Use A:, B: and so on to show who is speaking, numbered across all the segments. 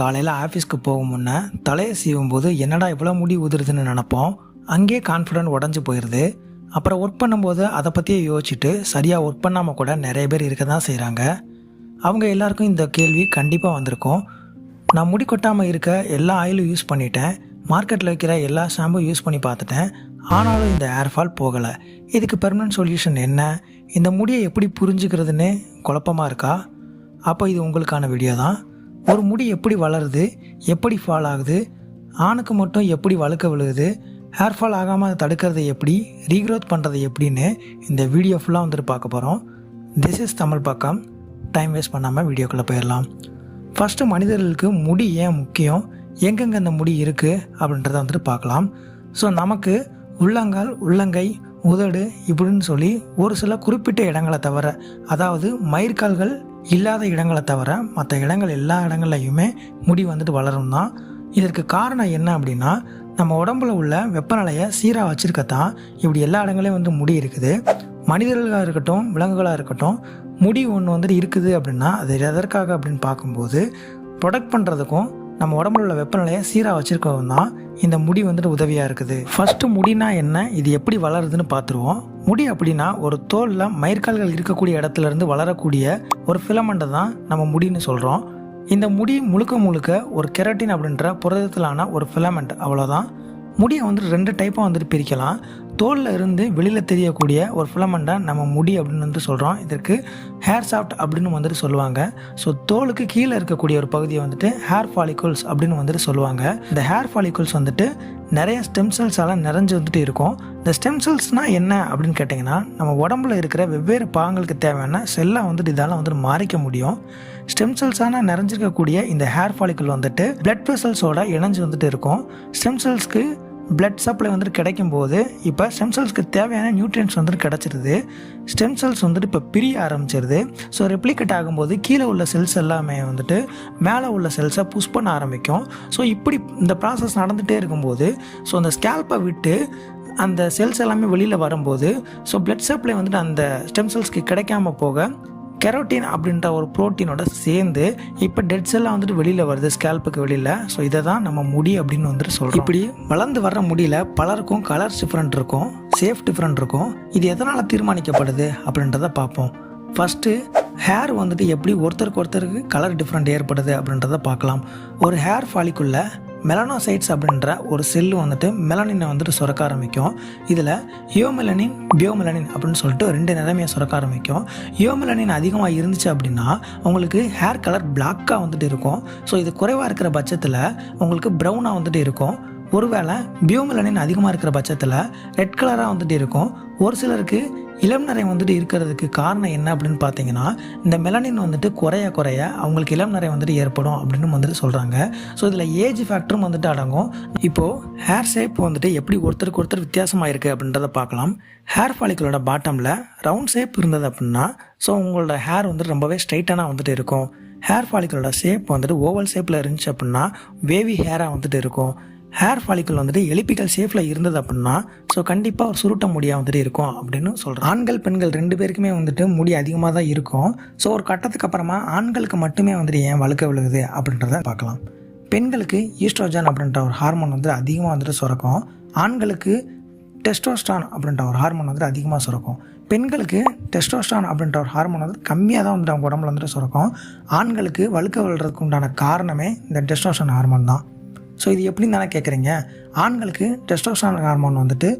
A: காலையில் ஆஃபீஸ்க்கு போகும் முன்னே தலையை சீவும் போது என்னடா இவ்வளோ முடி உதிருதுன்னு நினப்போம்? அங்கேயே கான்ஃபிடென்ட் உடஞ்சி போயிடுது அப்புறம் ஒர்க் பண்ணும்போது அதை பற்றியே யோசிச்சுட்டு சரியாக ஒர்க் பண்ணாமல் கூட நிறைய பேர் இருக்க தான் செய்கிறாங்க அவங்க எல்லாருக்கும் இந்த கேள்வி கண்டிப்பாக வந்திருக்கும். நான் முடி கொட்டாமல் இருக்க எல்லா ஆயிலும் யூஸ் பண்ணிட்டேன். மார்க்கெட்டில் வைக்கிற எல்லா ஷாம்பும் யூஸ் பண்ணி பார்த்துட்டேன். ஆனாலும் இந்த ஏர்ஃபால் ஃபால் போகலை. இதுக்கு பெர்மனன்ட் சொல்யூஷன் என்ன? இந்த முடியை எப்படி புரிஞ்சுக்கிறதுன்னு குழப்பமாக இருக்கா? அப்போ இது உங்களுக்கான வீடியோ தான். ஒரு முடி எப்படி வளருது எப்படி ஃபால் ஆகுது ஆணுக்கு மட்டும் எப்படி வழுக்க விழுகுது ஹேர் ஃபால் ஆகாமல் தடுக்கிறது எப்படி ரீக்ரோத் பண்ணுறது எப்படின்னு இந்த வீடியோ ஃபுல்லாக வந்துட்டு பார்க்க போகிறோம் திஸ் இஸ் தமிழ் பக்கம். டைம் வேஸ்ட் பண்ணாமல் வீடியோக்குள்ளே போயிடலாம். ஃபஸ்ட்டு மனிதர்களுக்கு முடி ஏன் முக்கியம் எங்கெங்கே அந்த முடி இருக்குது அப்படின்றத வந்துட்டு பார்க்கலாம். ஸோ நமக்கு உள்ளங்கால் உள்ளங்கை உதடு இப்படின்னு சொல்லி ஒரு சில குறிப்பிட்ட இடங்களை தவிர அதாவது மயிர்கால்கள் இல்லாத இடங்களை தவிர மற்ற இடங்கள் எல்லா இடங்கள்லையுமே முடி வந்துட்டு வளரும் தான் இதற்கு காரணம் என்ன அப்படின்னா நம்ம உடம்புல உள்ள வெப்பநிலையை சீராக வச்சுருக்கத்தான் இப்படி எல்லா இடங்களையும் வந்து முடி இருக்குது. மனிதர்களாக இருக்கட்டும் விலங்குகளாக இருக்கட்டும் முடி ஒன்று வந்துட்டு இருக்குது அப்படின்னா அது எதற்காக அப்படின்னு பார்க்கும்போது ப்ரொடக்ட் பண்ணுறதுக்கும் நம்ம உடம்புல உள்ள வெப்பநிலையை சீராக வச்சுருக்கவும் தான் இந்த முடி வந்துட்டு உதவியாக இருக்குது. ஃபஸ்ட்டு முடினா என்ன? இது எப்படி வளருதுன்னு பார்த்துருவோம் முடி அப்படின்னா ஒரு தோலில் மயிர்கால்கள் இருக்கக்கூடிய இடத்துல இருந்து வளரக்கூடிய ஒரு ஃபிலமெண்ட்டை தான் நம்ம முடின்னு சொல்கிறோம் இந்த முடி முழுக்க முழுக்க ஒரு கெரட்டின் அப்படின்ற புரதத்திலான ஒரு ஃபிலமெண்ட் அவ்வளோதான் முடியை வந்துட்டு ரெண்டு டைப்பாக வந்துட்டு பிரிக்கலாம். தோலில் இருந்து வெளியில் தெரியக்கூடிய ஒரு ஃபிலமெண்ட்டை நம்ம முடி அப்படின்னு வந்து சொல்கிறோம் இதற்கு ஹேர் சாஃப்ட் அப்படின்னு வந்துட்டு சொல்லுவாங்க. ஸோ தோலுக்கு கீழே இருக்கக்கூடிய ஒரு பகுதியை வந்துட்டு ஹேர் ஃபாலிகல்ஸ் அப்படின்னு வந்துட்டு சொல்லுவாங்க. இந்த ஹேர் ஃபாலிகல்ஸ் வந்துட்டு நிறைய ஸ்டெம் செல்ஸால் நிறைஞ்சு வந்துட்டு இருக்கும். இந்த ஸ்டெம் செல்ஸ்னால் என்ன அப்படின்னு கேட்டிங்கன்னா நம்ம உடம்புல இருக்கிற வெவ்வேறு பாகங்களுக்கு தேவையான செல்லாக வந்துட்டு இதால் வந்துட்டு மாறிக்க முடியும். ஸ்டெம் செல்ஸான நிறைஞ்சிருக்கக்கூடிய இந்த ஹேர் ஃபாலிக்கல் வந்துட்டு பிளட் வெசல்ஸோட இணைஞ்சு வந்துட்டு இருக்கும். ஸ்டெம் செல்ஸ்க்கு பிளட் சப்ளை வந்துட்டு கிடைக்கும் போது இப்போ ஸ்டெம் செல்ஸ்க்கு தேவையான நியூட்ரியன்ஸ் வந்துட்டு கிடச்சிருது. ஸ்டெம் செல்ஸ் வந்துட்டு இப்போ பிரிய ஆரம்பிச்சிருது. ஸோ ரெப்ளிகேட் ஆகும்போது கீழே உள்ள செல்ஸ் எல்லாமே வந்துட்டு மேலே உள்ள செல்ஸை புஷ் பண்ண ஆரம்பிக்கும். ஸோ இப்படி இந்த ப்ராசஸ் நடந்துகிட்டே இருக்கும்போது ஸோ அந்த ஸ்கேல்ப்பை விட்டு அந்த செல்ஸ் எல்லாமே வெளியில் வரும்போது ஸோ பிளட் சப்ளை வந்துட்டு அந்த ஸ்டெம் செல்ஸ்க்கு கிடைக்காம போக கெரோட்டின் அப்படின்ற ஒரு ப்ரோட்டீனோட சேர்ந்து இப்போ டெட் செல்லாக வந்துட்டு வெளியில் வருது ஸ்கேல்ப்புக்கு வெளியில். ஸோ இதை தான் நம்ம முடி அப்படின்னு வந்துட்டு சொல்கிறோம் இப்படி வளர்ந்து வர்ற முடியில் பலருக்கும் கலர்ஸ் டிஃப்ரெண்ட் இருக்கும் சேஃப் டிஃப்ரெண்ட் இருக்கும். இது எதனால் தீர்மானிக்கப்படுது அப்படின்றத பார்ப்போம். ஃபஸ்ட்டு ஹேர் வந்துட்டு எப்படி ஒருத்தருக்கு ஒருத்தருக்கு கலர் டிஃப்ரெண்ட் ஏற்படுது அப்படின்றத பார்க்கலாம். ஒரு ஹேர் ஃபாலிக்குள்ளே மெலனோசைட்ஸ் அப்படின்ற ஒரு செல்லு வந்துட்டு மெலனினை வந்துட்டு சுரக்க ஆரம்பிக்கும். இதில் யோமெலனின் பியோமெலனின் அப்படின்னு சொல்லிட்டு ரெண்டு நிறமையை சுரக்க ஆரம்பிக்கும். யோமெலனின் அதிகமாக இருந்துச்சு அப்படின்னா உங்களுக்கு ஹேர் கலர் பிளாக்காக வந்துட்டு இருக்கும். ஸோ இது குறைவாக இருக்கிற பட்சத்தில் உங்களுக்கு ப்ரௌனாக வந்துட்டு இருக்கும். ஒருவேளை பியோமெலனின் அதிகமாக இருக்கிற பட்சத்தில் ரெட் கலராக வந்துட்டு இருக்கும். ஒரு சிலருக்கு இளம் நிறை வந்துட்டு இருக்கிறதுக்கு காரணம் என்ன அப்படின்னு பார்த்தீங்கன்னா இந்த மெலனின் வந்துட்டு குறைய குறைய அவங்களுக்கு இளம் நிறை வந்துட்டு ஏற்படும் அப்படின்னு வந்துட்டு சொல்கிறாங்க ஸோ இதில் ஏஜ் ஃபேக்டரும் வந்துட்டு அடங்கும். இப்போது ஹேர் ஷேப் வந்துட்டு எப்படி ஒருத்தருக்கு ஒருத்தர் வித்தியாசமாக இருக்குது அப்படின்றத பார்க்கலாம். ஹேர் ஃபாலிக்கலோட பாட்டமில் ரவுண்ட் ஷேப் இருந்தது அப்படின்னா ஸோ உங்களோட ஹேர் வந்துட்டு ரொம்பவே ஸ்ட்ரைட்டனாக வந்துட்டு இருக்கும். ஹேர் ஃபாலிக்கலோட ஷேப் வந்துட்டு ஓவல் ஷேப்பில் இருந்துச்சு அப்படின்னா வேவி ஹேராக வந்துட்டு இருக்கும். ஹேர் ஃபாலிக்கல் வந்துட்டு எலிப்பிக்கல் ஷேப்பில் இருந்தது அப்படின்னா ஸோ கண்டிப்பாக ஒரு சுருட்ட முடியாக வந்துட்டு இருக்கும் அப்படின்னு சொல்கிறேன் ஆண்கள் பெண்கள் ரெண்டு பேருக்குமே வந்துட்டு முடி அதிகமாக தான் இருக்கும். ஸோ ஒரு கட்டத்துக்கு அப்புறமா ஆண்களுக்கு மட்டுமே வந்துட்டு ஏன் வழுக்க விழுகுது அப்படின்றத பார்க்கலாம். பெண்களுக்கு ஈஸ்ட்ரோஜன் அப்படின்ற ஒரு ஹார்மோன் வந்து அதிகமாக வந்துட்டு சுரக்கும். ஆண்களுக்கு டெஸ்டோஸ்டான் அப்படின்ற ஒரு ஹார்மோன் வந்துட்டு அதிகமாக சுரக்கும். பெண்களுக்கு டெஸ்டோஸ்டான் அப்படின்ற ஒரு ஹார்மோன் வந்து கம்மியாக தான் வந்துட்டு அவங்க உடம்புல வந்துட்டு சுரக்கும். ஆண்களுக்கு வழுக்க விழுறதுக்கு உண்டான காரணமே இந்த டெஸ்டோஸ்டான் ஹார்மோன் தான். ஸோ இது எப்படின்னு தானே கேட்குறீங்க ஆண்களுக்கு டெஸ்டோஸ்டான் ஹார்மோன் வந்துட்டு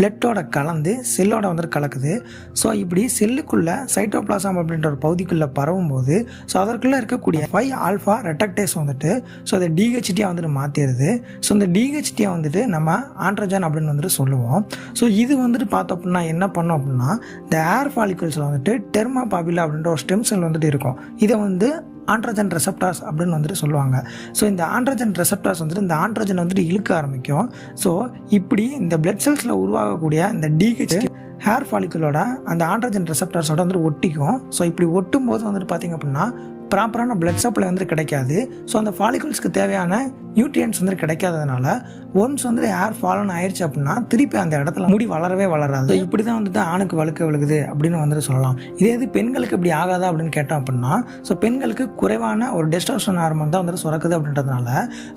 A: பிளட்டோட கலந்து செல்லோட வந்துட்டு கலக்குது. ஸோ இப்படி செல்லுக்குள்ளே சைட்டோபிளாசம் அப்படின்ற ஒரு பகுதிக்குள்ளே பரவும் போது ஸோ அதற்குள்ளே இருக்கக்கூடிய ஃபைவ் ஆல்ஃபா ரெட்டக்டேஸ் வந்துட்டு ஸோ அதை டிஹெச்டியாக வந்துட்டு மாற்றிடுது ஸோ இந்த டிஹெச்டியை வந்துட்டு நம்ம ஆண்ட்ரஜன் அப்படின்னு வந்துட்டு சொல்லுவோம். ஸோ இது வந்துட்டு பார்த்தோம் அப்படின்னா என்ன பண்ணோம் அப்படின்னா இந்த ஏர் ஃபாலிகல்ஸில் வந்துட்டு டெர்மா பாபிலா அப்படின்ற ஒரு ஸ்டெம் செல் வந்துட்டு இருக்கும். இதை வந்து ஆண்ட்ரஜன் ரெசப்டார்ஸ் அப்படின்னு வந்துட்டு சொல்லுவாங்க. ஸோ இந்த ஆண்ட்ரஜன் ரெசப்டார்ஸ் வந்துட்டு இந்த ஆண்ட்ரஜன் வந்துட்டு இழுக்க ஆரம்பிக்கும். ஸோ இப்படி இந்த பிளட் செல்ஸில் உருவாகக்கூடிய இந்த டிஹெச் ஹேர் ஃபாலிக்கலோட அந்த ஆண்ட்ரஜன் ரெசப்டார்ஸோட வந்துட்டு ஒட்டிக்கும். ஸோ இப்படி ஒட்டும் போது வந்துட்டு பார்த்திங்க அப்படின்னா ப்ராப்பரான பிளட் சப்ளை வந்து கிடைக்காது. ஸோ அந்த ஃபாலிகல்ஸ்க்கு தேவையான நியூட்ரியன்ஸ் வந்து கிடைக்காததுனால ஒன்ஸ் வந்து ஹேர் ஃபாலன் ஆயிடுச்சு அப்படின்னா திருப்பி அந்த இடத்துல முடி வளரவே வளராது. இப்படி தான் வந்துட்டு ஆணுக்கு வழுக்க விழுகுது அப்படின்னு வந்துட்டு சொல்லலாம். இதே இது பெண்களுக்கு இப்படி ஆகாதா அப்படின்னு கேட்டோம் அப்படின்னா ஸோ பெண்களுக்கு குறைவான ஒரு டெஸ்டோஸ்டரோன் ஹார்மோன் தான் வந்துட்டு சுரக்குது அப்படின்றதுனால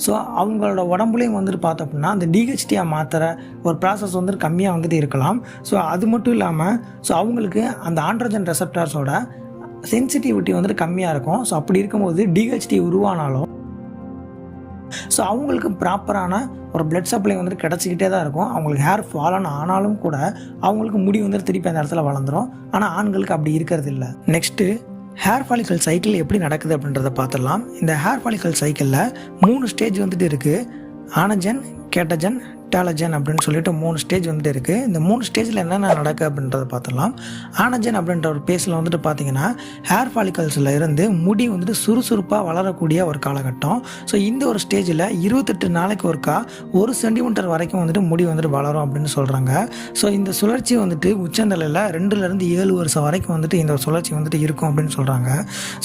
A: ஸோ அவங்களோட உடம்புலையும் வந்துட்டு பார்த்தோம் அப்படின்னா அந்த டிஹெச்டியாக மாத்திர ஒரு ப்ராசஸ் வந்துட்டு கம்மியாக வந்துட்டு இருக்கலாம். ஸோ அது மட்டும் இல்லாமல் ஸோ அவங்களுக்கு அந்த ஆண்ட்ரஜன் ரெசப்டார்ஸோட சென்சிட்டிவிட்டி வந்துட்டு கம்மியாக இருக்கும். ஸோ அப்படி இருக்கும்போது டிஹெச்டி உருவானாலும் ஸோ அவங்களுக்கு ப்ராப்பரான ஒரு பிளட் சப்ளை வந்துட்டு கிடச்சிக்கிட்டே தான் இருக்கும். அவங்களுக்கு ஹேர் ஃபாலன் ஆனாலும் கூட அவங்களுக்கு முடி வந்துட்டு திருப்பி அந்த இடத்துல வளர்ந்துரும். ஆனால் ஆண்களுக்கு அப்படி இருக்கிறது இல்லை நெக்ஸ்ட்டு ஹேர் ஃபாலிக்கல் சைக்கிள் எப்படி நடக்குது அப்படின்றத பார்த்துடலாம். இந்த ஹேர் ஃபாலிக்கல் சைக்கிளில் மூணு ஸ்டேஜ் வந்துட்டு இருக்குது ஆனஜன் கேட்டஜன் டாலஜன் அப்படின்னு சொல்லிட்டு மூணு ஸ்டேஜ் வந்துட்டு இருக்குது இந்த மூணு ஸ்டேஜில் என்னென்ன நடக்குது அப்படின்றத பார்த்துடலாம். ஆனஜன் அப்படின்ற ஒரு பேஸில் வந்துட்டு பார்த்தீங்கன்னா ஹேர் ஃபாலிகல்ஸில் இருந்து முடி வந்துட்டு சுறுசுறுப்பாக வளரக்கூடிய ஒரு காலகட்டம். ஸோ இந்த ஒரு ஸ்டேஜில் இருபத்தெட்டு நாளைக்கு ஒருக்கா ஒரு சென்டிமீட்டர் வரைக்கும் வந்துட்டு முடி வந்துட்டு வளரும் அப்படின்னு சொல்கிறாங்க ஸோ இந்த சுழற்சி வந்துட்டு உச்சந்தலையில் ரெண்டுலேருந்து ஏழு வருஷம் வரைக்கும் வந்துட்டு இந்த சுழற்சி வந்துட்டு இருக்கும் அப்படின்னு சொல்கிறாங்க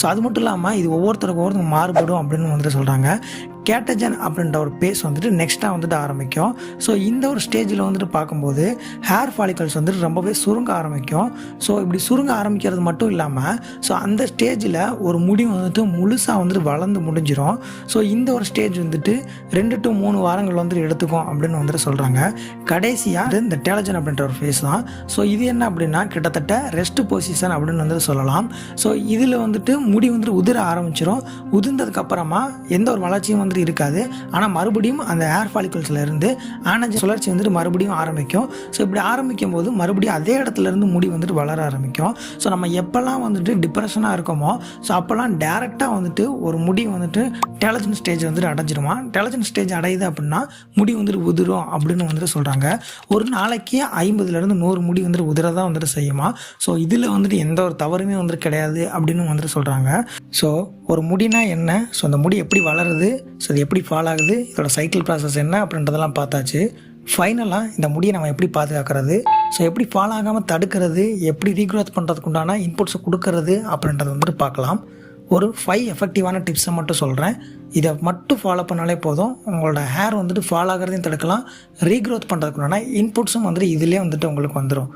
A: ஸோ அது மட்டும் இல்லாமல் இது ஒவ்வொருத்தருக்கு ஒவ்வொருத்தருக்கு மாறுபடும் அப்படின்னு வந்துட்டு சொல்கிறாங்க கேட்டஜன் அப்படின்ற ஒரு பேஸ் வந்துட்டு நெக்ஸ்ட்டாக வந்துட்டு ஆரம்பிக்கும். ஸோ இந்த ஒரு ஸ்டேஜில் வந்துட்டு பார்க்கும்போது ஹேர் ஃபாலிக்கல்ஸ் வந்துட்டு ரொம்பவே சுருங்க ஆரம்பிக்கும். ஸோ இப்படி சுருங்க ஆரம்பிக்கிறது மட்டும் இல்லாமல் ஸோ அந்த ஸ்டேஜில் ஒரு முடி வந்துட்டு முழுசாக வந்துட்டு வளர்ந்து முடிஞ்சிடும் ஸோ இந்த ஒரு ஸ்டேஜ் வந்துட்டு ரெண்டு டு மூணு வாரங்கள் வந்துட்டு எடுத்துக்கும் அப்படின்னு வந்துட்டு சொல்கிறாங்க கடைசியாக இந்த டெலஜன் அப்படின்ற ஒரு ஃபேஸ் தான். ஸோ இது என்ன அப்படின்னா கிட்டத்தட்ட ரெஸ்ட் பொசிஷன் அப்படின்னு வந்துட்டு சொல்லலாம். ஸோ இதில் வந்துட்டு முடி வந்துட்டு உதிர ஆரம்பிச்சிரும். உதிர்ந்ததுக்கப்புறமா எந்த ஒரு வளர்ச்சியும் வந்துட்டு இருக்காது. ஆனால் மறுபடியும் அந்த ஹேர் ஃபாலிக்கல்ஸில் இருந்து ஆனால் சுழற்சி வந்துட்டு மறுபடியும் ஆரம்பிக்கும். ஸோ இப்படி ஆரம்பிக்கும் போது மறுபடியும் அதே இடத்துல இருந்து முடி வந்துட்டு வளர ஆரம்பிக்கும். ஸோ நம்ம எப்போல்லாம் வந்துட்டு டிப்ரெஷனாக இருக்கோமோ ஸோ அப்போல்லாம் டேரெக்டாக வந்துட்டு ஒரு முடி வந்துட்டு டெலஜன் ஸ்டேஜ் வந்துட்டு அடைஞ்சிருமா? டெலஜன் ஸ்டேஜ் அடையுது அப்படின்னா முடி வந்துட்டு உதிரும் அப்படின்னு வந்துட்டு சொல்கிறாங்க ஒரு நாளைக்கு ஐம்பதுலேருந்து நூறு முடி வந்துட்டு உதிர வந்துட்டு செய்யுமா? ஸோ இதில் வந்துட்டு எந்த ஒரு தவறுமே வந்துட்டு கிடையாது அப்படின்னு வந்துட்டு சொல்கிறாங்க ஸோ ஒரு முடினா என்ன? ஸோ அந்த முடி எப்படி வளருது? ஸோ இது எப்படி ஃபால் ஆகுது? இதோட சைக்கிள் ப்ராசஸ் என்ன? அப்படின்றதெல்லாம் பார்த்தாச்சு. ஃபைனலாக இந்த முடியை நம்ம எப்படி பாதுகாக்கிறது? ஸோ எப்படி ஃபால் ஆகாமல் தடுக்கிறது? எப்படி ரீக்ரோத் பண்ணுறதுக்கு உண்டான இன்புட்ஸை கொடுக்கறது? அப்படின்றத வந்துட்டு பார்க்கலாம். ஒரு ஃபைவ் எஃபெக்டிவான டிப்ஸை மட்டும் சொல்கிறேன் இதை மட்டும் ஃபாலோ பண்ணாலே போதும். உங்களோட ஹேர் வந்துட்டு ஃபால் ஆகிறதையும் தடுக்கலாம். ரீக்ரோத் பண்ணுறதுக்குண்டான இன்புட்ஸும் வந்துட்டு இதிலே வந்துட்டு உங்களுக்கு வந்துடும்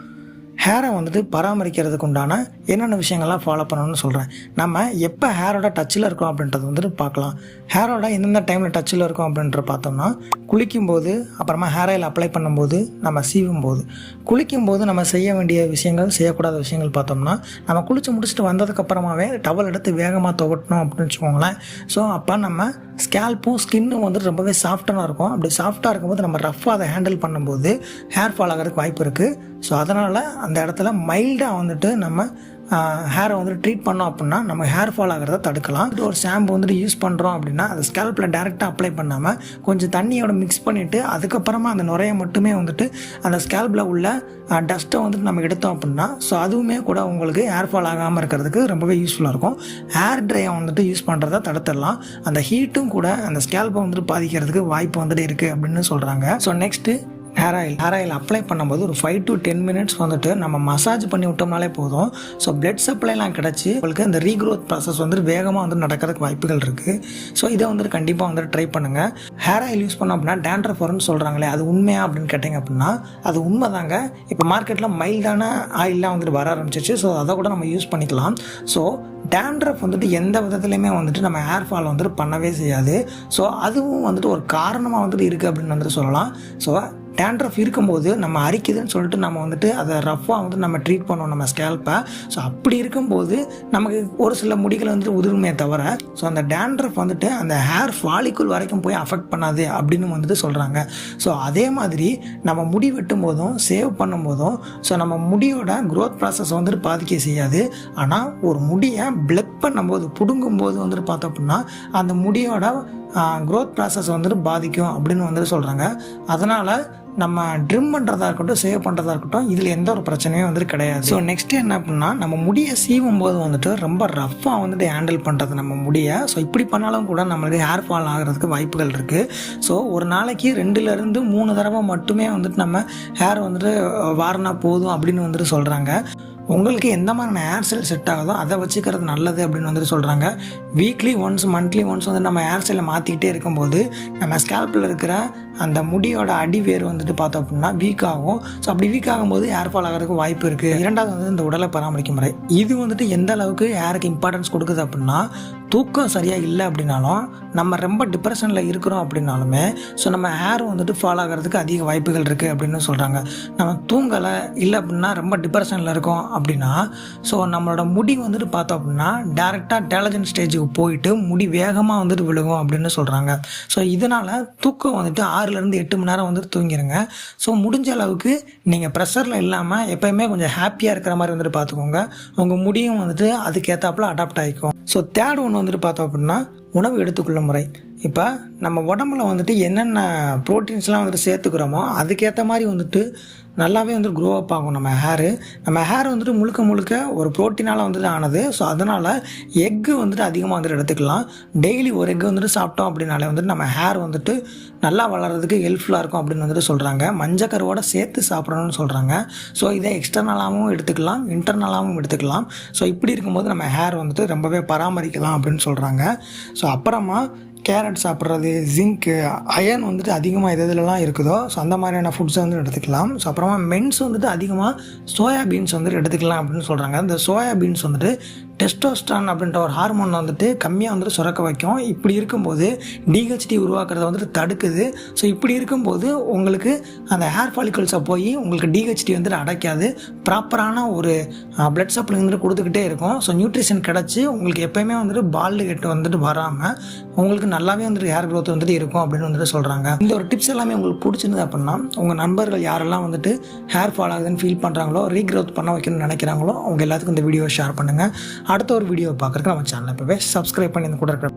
A: ஹேரை வந்துட்டு பராமரிக்கிறதுக்கு உண்டான என்னென்ன விஷயங்கள்லாம் ஃபாலோ பண்ணணும்னு சொல்கிறேன் நம்ம எப்போ ஹேரோட டச்சில் இருக்கோம் அப்படின்றது வந்துட்டு பார்க்கலாம். ஹேரோட எந்தெந்த டைமில் டச்சில் இருக்கோம் அப்படின்ற பார்த்தோம்னா குளிக்கும்போது அப்புறமா ஹேர் ஆயில் அப்ளை பண்ணும்போது நம்ம சீவும் போது குளிக்கும்போது நம்ம செய்ய வேண்டிய விஷயங்கள் செய்யக்கூடாத விஷயங்கள் பார்த்தோம்னா நம்ம குளித்து முடிச்சுட்டு வந்ததுக்கப்புறமாவே டவல் எடுத்து வேகமாக துவட்டணும் அப்படின்னு வச்சுக்கோங்களேன். ஸோ அப்போ நம்ம ஸ்கேல்ப்பும் ஸ்கின்னும் வந்துட்டு ரொம்பவே சாஃப்டாக இருக்கும். அப்படி சாஃப்டாக இருக்கும்போது நம்ம ரஃப்பாக அதை ஹேண்டில் பண்ணும்போது ஹேர் ஃபால் ஆகிறதுக்கு வாய்ப்பு இருக்குது ஸோ அதனால் அந்த இடத்துல மைல்டாக வந்துட்டு நம்ம ஹேரை வந்துட்டு ட்ரீட் பண்ணோம் அப்படின்னா நம்ம ஹேர் ஃபால் ஆகிறத தடுக்கலாம். இது ஒரு ஷாம்பு வந்துட்டு யூஸ் பண்ணுறோம் அப்படின்னா அது ஸ்கேல்பில் டேரெக்டாக அப்ளை பண்ணாமல் கொஞ்சம் தண்ணியோட மிக்ஸ் பண்ணிவிட்டு அதுக்கப்புறமா அந்த நுரையை மட்டுமே வந்துட்டு அந்த ஸ்கேல்பில் உள்ள டஸ்ட்டை வந்துட்டு நம்ம எடுத்தோம் அப்படின்னா ஸோ அதுவுமே கூட உங்களுக்கு ஹேர் ஃபால் ஆகாமல் இருக்கிறதுக்கு ரொம்பவே யூஸ்ஃபுல்லாக இருக்கும். ஹேர் ட்ரையை வந்துட்டு யூஸ் பண்ணுறத தடுத்துடலாம். அந்த ஹீட்டும் கூட அந்த ஸ்கேல்பை வந்துட்டு பாதிக்கிறதுக்கு வாய்ப்பு வந்துட்டு இருக்குது அப்படின்னு சொல்கிறாங்க so next hair oil hair oil apply பண்ணும்போது ஒரு ஃபைவ் டு டென் மினிட்ஸ் வந்துட்டு நம்ம மசாஜ் பண்ணி விட்டோம்னாலே போதும். ஸோ பிளட் சப்ளைலாம் கிடச்சி உங்களுக்கு இந்த ரீக்ரோத் ப்ராசஸ் வந்து வேகமாக வந்து நடக்கிறதுக்கு வாய்ப்புகள் இருக்குது ஸோ இதை வந்துட்டு கண்டிப்பாக வந்துட்டு ட்ரை பண்ணுங்கள் ஹேர் ஆயில் யூஸ் பண்ணோம் அப்படின்னா டேண்ட்ரஃப் வரும்னு சொல்கிறாங்களே அது உண்மையா அப்படின்னு கேட்டிங்க அப்படின்னா அது உண்மை தாங்க இப்போ மார்க்கெட்டில் மைல்டான ஆயிலெலாம் வந்துட்டு வர ஆரம்பிச்சிச்சு. ஸோ அதை கூட நம்ம யூஸ் பண்ணிக்கலாம். ஸோ டேண்ட்ரஃப் வந்துட்டு எந்த விதத்துலையுமே வந்துட்டு நம்ம ஹேர் ஃபால் வந்துட்டு பண்ணவே செய்யாது. ஸோ அதுவும் வந்துட்டு ஒரு காரணமாக வந்துட்டு இருக்குது அப்படின்னு வந்துட்டு சொல்லலாம். ஸோ டேண்ட்ரஃப் இருக்கும்போது நம்ம அரிக்குதுன்னு சொல்லிட்டு நம்ம வந்துட்டு அதை ரஃப்பாக வந்து நம்ம ட்ரீட் பண்ணுவோம் நம்ம ஸ்கேல்ப்பை ஸோ அப்படி இருக்கும்போது நமக்கு ஒரு சில முடிகளை வந்துட்டு உதிருமே தவிர ஸோ அந்த டேண்ட்ரஃப் வந்துட்டு அந்த ஹேர் ஃபாலிக்குள் வரைக்கும் போய் அஃபெக்ட் பண்ணாது அப்படின்னு வந்துட்டு சொல்கிறாங்க ஸோ அதே மாதிரி நம்ம முடி வெட்டும் போதும் சேவ் பண்ணும் போதும் ஸோ நம்ம முடியோட க்ரோத் ப்ராசஸ் வந்துட்டு பாதிக்க செய்யாது. ஆனால் ஒரு முடியை பிளக் பண்ணும்போது பிடுங்கும்போது வந்துட்டு பார்த்தோம் அப்படின்னா அந்த முடியோட க்ரோத் ப்ராசஸ் வந்துட்டு பாதிக்கும் அப்படின்னு வந்துட்டு சொல்கிறாங்க அதனால் நம்ம ட்ரிம் பண்ணுறதா இருக்கட்டும் சேவ் பண்ணுறதா இருக்கட்டும் இதில் எந்த ஒரு பிரச்சனையும் வந்துட்டு கிடையாது. ஸோ நெக்ஸ்ட் என்ன அப்படின்னா நம்ம முடியை சீவும் போது வந்துட்டு ரொம்ப ரஃப்பாக வந்துட்டு ஹேண்டில் பண்ணுறது நம்ம முடியை. ஸோ இப்படி பண்ணாலும் கூட நம்மளுக்கு ஹேர் ஃபால் ஆகிறதுக்கு வாய்ப்புகள் இருக்குது ஸோ ஒரு நாளைக்கு ரெண்டுலேருந்து மூணு தடவை மட்டுமே வந்துட்டு நம்ம ஹேர் வந்துட்டு வாரினா போதும் அப்படின்னு வந்துட்டு சொல்கிறாங்க உங்களுக்கு எந்த மாதிரியான ஹேர் ஸ்டைல் செட் ஆகுதோ அதை வச்சுக்கிறது நல்லது அப்படின்னு வந்துட்டு சொல்கிறாங்க வீக்லி ஒன்ஸ் மந்த்லி ஒன்ஸ் வந்து நம்ம ஹேர் ஸ்டைலை மாற்றிக்கிட்டே இருக்கும்போது நம்ம ஸ்கேல்பில் இருக்கிற அந்த முடியோட அடிவேர் வந்துட்டு பார்த்தோம் அப்படின்னா வீக் ஆகும். ஸோ அப்படி வீக் ஆகும்போது ஹேர் ஃபால் ஆகிறதுக்கு வாய்ப்பு இருக்குது இரண்டாவது வந்து இந்த உடலை பராமரிக்கும் முறை. இது வந்துட்டு எந்த அளவுக்கு ஹேருக்கு இம்பார்ட்டன்ஸ் கொடுக்குது அப்படின்னா தூக்கம் சரியாக இல்லை அப்படின்னாலும் நம்ம ரொம்ப டிப்ரெஷனில் இருக்கிறோம் அப்படின்னாலுமே ஸோ நம்ம ஹேர் வந்துட்டு ஃபால் ஆகிறதுக்கு அதிக வாய்ப்புகள் இருக்குது அப்படின்னு சொல்கிறாங்க நம்ம தூங்கலை இல்லை அப்படின்னா ரொம்ப டிப்ரெஷனில் இருக்கோம் அப்படின்னா ஸோ நம்மளோட முடி வந்துட்டு பார்த்தோம் அப்படின்னா டேரெக்டாக டேலஜன் ஸ்டேஜுக்கு போயிட்டு முடி வேகமாக வந்துட்டு விழுகும் அப்படின்னு சொல்கிறாங்க ஸோ இதனால் தூக்கம் வந்துட்டு ஆறுலேருந்து எட்டு மணி நேரம் வந்துட்டு தூங்கிடுங்க ஸோ முடிஞ்ச அளவுக்கு நீங்கள் ப்ரெஷரில் இல்லாமல் எப்போயுமே கொஞ்சம் ஹாப்பியாக இருக்கிற மாதிரி வந்துட்டு பார்த்துக்கோங்க உங்கள் முடியும் வந்துட்டு அதுக்கேற்றாப்புல அடாப்ட் ஆகிக்கும் ஸோ தேர்ட் ஒன்று வந்துட்டு பார்த்தோம் அப்படின்னா உணவு எடுத்துக்கொள்ளும் முறை. இப்போ நம்ம உடம்புல வந்துட்டு என்னென்ன ப்ரோட்டீன்ஸ்லாம் வந்துட்டு சேர்த்துக்கிறோமோ அதுக்கேற்ற மாதிரி வந்துட்டு நல்லாவே வந்து க்ரோ அப் ஆகும் நம்ம ஹேரு நம்ம ஹேர் வந்துட்டு முழுக்க முழுக்க ஒரு ப்ரோட்டீனால் வந்துட்டு ஆனது. ஸோ அதனால் எக்கு வந்துட்டு அதிகமாக வந்துட்டு எடுத்துக்கலாம். டெய்லி ஒரு எக்கு வந்துட்டு சாப்பிட்டோம் அப்படின்னாலே வந்துட்டு நம்ம ஹேர் வந்துட்டு நல்லா வளர்கிறதுக்கு ஹெல்ப்ஃபுல்லாக இருக்கும் அப்படின்னு வந்துட்டு சொல்கிறாங்க மஞ்சக்கருவோட சேர்த்து சாப்பிடணும்னு சொல்கிறாங்க ஸோ இதை எக்ஸ்டர்னலாகவும் எடுத்துக்கலாம் இன்டர்னலாகவும் எடுத்துக்கலாம். ஸோ இப்படி இருக்கும்போது நம்ம ஹேர் வந்துட்டு ரொம்பவே பராமரிக்கலாம் அப்படின்னு சொல்கிறாங்க ஸோ அப்புறமா கேரட் சாப்பிட்றது ஜிங்க்கு அயன் வந்துட்டு அதிகமாக எது எதுலலாம் இருக்குதோ ஸோ அந்த மாதிரியான ஃபுட்ஸை வந்து எடுத்துக்கலாம். ஸோ அப்புறமா மென்ஸ் வந்துட்டு அதிகமாக சோயா பீன்ஸ் வந்துட்டு எடுத்துக்கலாம் அப்படின்னு சொல்கிறாங்க இந்த சோயா பீன்ஸ் வந்துட்டு டெஸ்டோஸ்டான் அப்படின்ற ஒரு ஹார்மோன் வந்துட்டு கம்மியாக வந்துட்டு சுரக்க வைக்கும். இப்படி இருக்கும்போது டிஹெச்டி உருவாக்குறத வந்துட்டு தடுக்குது. ஸோ இப்படி இருக்கும்போது உங்களுக்கு அந்த ஹேர் ஃபாலிக்கல்ஸை போய் உங்களுக்கு டிஹெச்டி வந்துட்டு அடைக்காது. ப்ராப்பரான ஒரு பிளட் சப்ளை வந்துட்டு கொடுத்துக்கிட்டே இருக்கும். ஸோ நியூட்ரிஷன் கிடச்சி உங்களுக்கு எப்போயுமே வந்துட்டு பால்டு கெட்டு வந்துட்டு வராமல் உங்களுக்கு நல்லாவே வந்துட்டு ஹேர் க்ரோத் வந்துட்டு இருக்கும் அப்படின்னு வந்துட்டு சொல்கிறாங்க இந்த ஒரு டிப்ஸ் எல்லாமே உங்களுக்கு பிடிச்சிருந்தது அப்படின்னா உங்கள் நண்பர்கள் யாரெல்லாம் வந்துட்டு ஹேர் ஃபால் ஆகுதுன்னு ஃபீல் பண்ணுறாங்களோ ரீக்ரோத் பண்ண வைக்கணும்னு நினைக்கிறாங்களோ அவங்க எல்லாத்துக்கும் இந்த வீடியோ ஷேர் பண்ணுங்கள் அடுத்த ஒரு வீடியோ பார்க்குறதுக்கு நம்ம சேனல் இப்போவே சப்ஸ்கிரைப் பண்ணி கூட இருக்கிற